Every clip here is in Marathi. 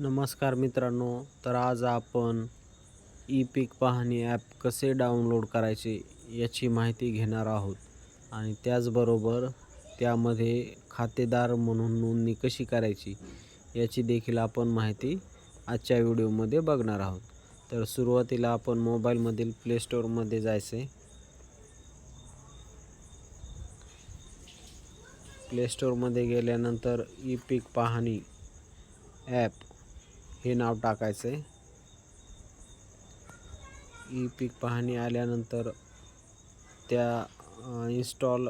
नमस्कार मित्रांनो तर आज आपण ई पीक पाहणी ॲप कसे डाउनलोड करायचे याची माहिती घेणार आहोत. आणि त्याचबरोबर त्यामध्ये खातेदार म्हणून नोंदणी कशी करायची याची देखील आपण माहिती आजच्या व्हिडिओमध्ये बघणार आहोत. तर सुरुवातीला आपण मोबाईलमधील प्ले स्टोअरमध्ये जायचे. प्ले स्टोअरमध्ये गेल्यानंतर ई पीक पाहणी ॲप हे नाव टाकायचं आहे ई पीक पाहणी आल्यानंतर त्या इन्स्टॉल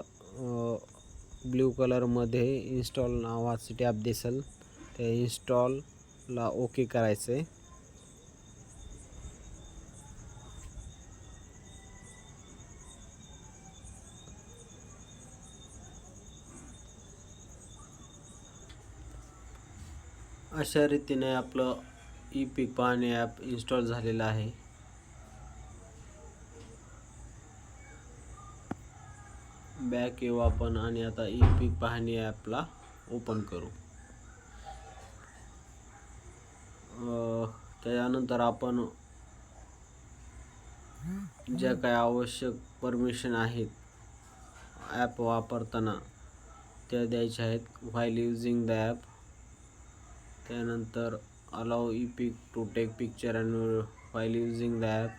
ब्ल्यू कलरमध्ये इन्स्टॉल नावाचं टॅब दिसेल. त्या इन्स्टॉलला ओके करायचं आहे अशा रीतीने आपलं ई पीक पाहणे ॲप इन्स्टॉल झालेलं आहे. बॅक येऊ आपण आणि आता ई पीक पाहणी ॲपला ओपन करू. त्यानंतर त्याच्यानंतर आपण ज्या काही आवश्यक परमिशन आहेत ॲप वापरताना त्या द्यायच्या आहेत व्हाईल युझिंग द ॲप त्यानंतर allow E Peek to take picture and file using the app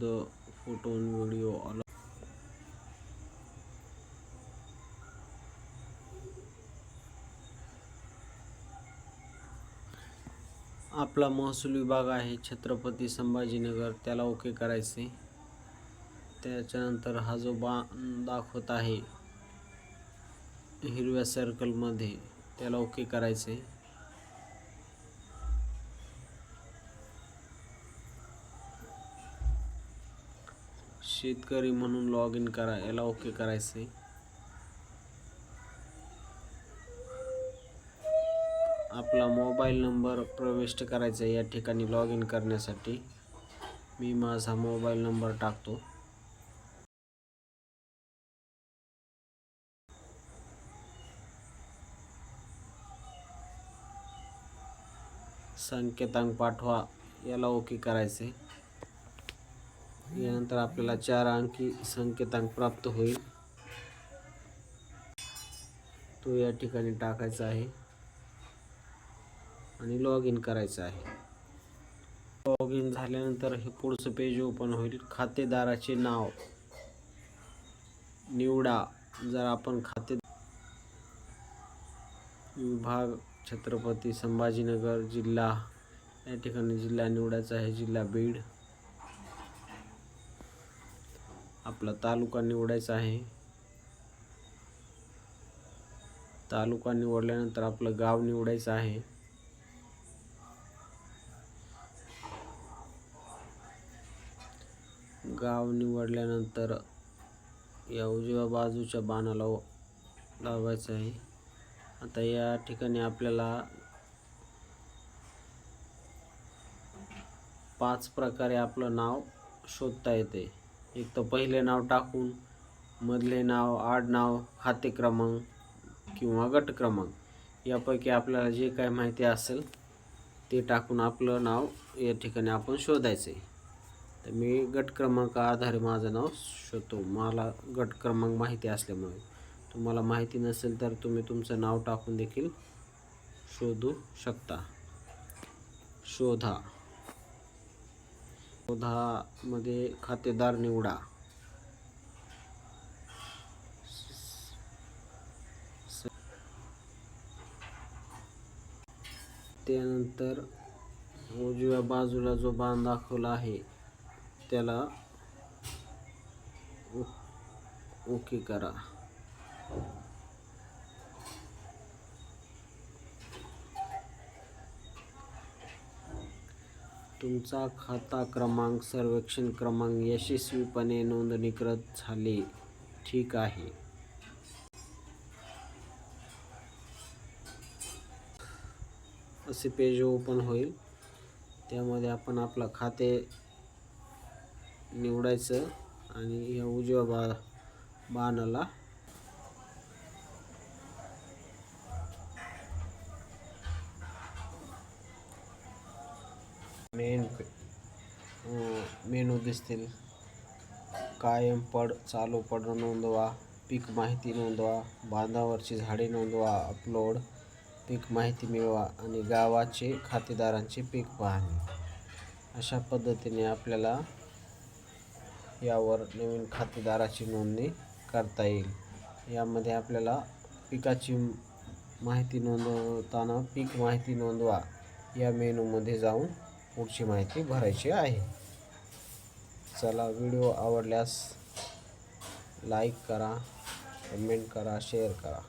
the photo and video allow आपला महसूल विभाग आहे छत्रपती संभाजीनगर त्याला ओके करायचे. त्याच्यानंतर हा जो बा दाखवत आहे हिरव्या सर्कलमध्ये त्याला ओके करायचं आहे शेतकरी म्हणून लॉग इन करा याला ओके करायचं आहे आपला मोबाईल नंबर प्रविष्ट करायचा आहे या ठिकाणी लॉग इन करण्यासाठी. मी माझा मोबाईल नंबर टाकतो. संकेतांक पाठवा याला ओके करायचे. यानंतर आपल्याला चार अंकी संकेतांक प्राप्त होईल. तो या ठिकाणी टाकायचा आहे आणि लॉग इन करायचं आहे. लॉग इन झाल्यानंतर हे पुढचं पेज ओपन होईल. खातेदाराचे नाव. निवडा. जर आपण खाते विभाग छत्रपती संभाजीनगर जिल्हा. या ठिकाणी जिल्हा निवडायचा आहे जिल्हा बीड. आपला तालुका निवडायचा आहे. तालुका निवडल्यानंतर आपलं गाव निवडायचं आहे. गाव निवडल्यानंतर या उजव्या बाजूच्या बाणाला लावायचं आहे. आता या ठिकाणी आपल्याला पाच प्रकारे आपलं नाव शोधता येते. एक तर पहिले नाव टाकून मधले नाव आडनाव खाते क्रमांक किंवा गट क्रमांक यापैकी आपल्याला जे काही माहिती असेल ते टाकून आपलं नाव या ठिकाणी आपण शोधायचं. आहे तर मी गट क्रमांक आधारे माझं नाव शोधतो. मला गट क्रमांक माहिती असल्यामुळे. तुम्हाला माहिती नसेल तर तुम्ही तुमचं नाव टाकून देखील शोधू शकता. शोधा. शोधामध्ये खातेदार निवडा. त्यानंतर उजव्या बाजूला जो बाण दाखवला आहे त्याला ओके करा. तुमचा खाता क्रमांक सर्वेक्षण क्रमांक यशस्वीपणे नोंदणीकृत झाले. ठीक आहे. असे पेज ओपन होईल. त्यामध्ये आपण आपलं खाते निवडायचं आणि या उजव्या बा बाणाला मेन मेनू हो, दिसतील कायम पड चालू पड नोंदवा पीक माहिती नोंदवा बांधावरची झाडे नोंदवा अपलोड पीक माहिती मिळवा आणि गावाचे खातेदारांचे पीक पाहणे. अशा पद्धतीने आपल्याला यावर नवीन खातेदाराची नोंदणी करता येईल. यामध्ये आपल्याला पिकाची माहिती नोंदवताना पीक माहिती नोंदवा या मेनूमध्ये जाऊन पुढची माहिती भरायची आहे. चला व्हिडिओ आवडल्यास लाईक करा कमेंट करा शेअर करा.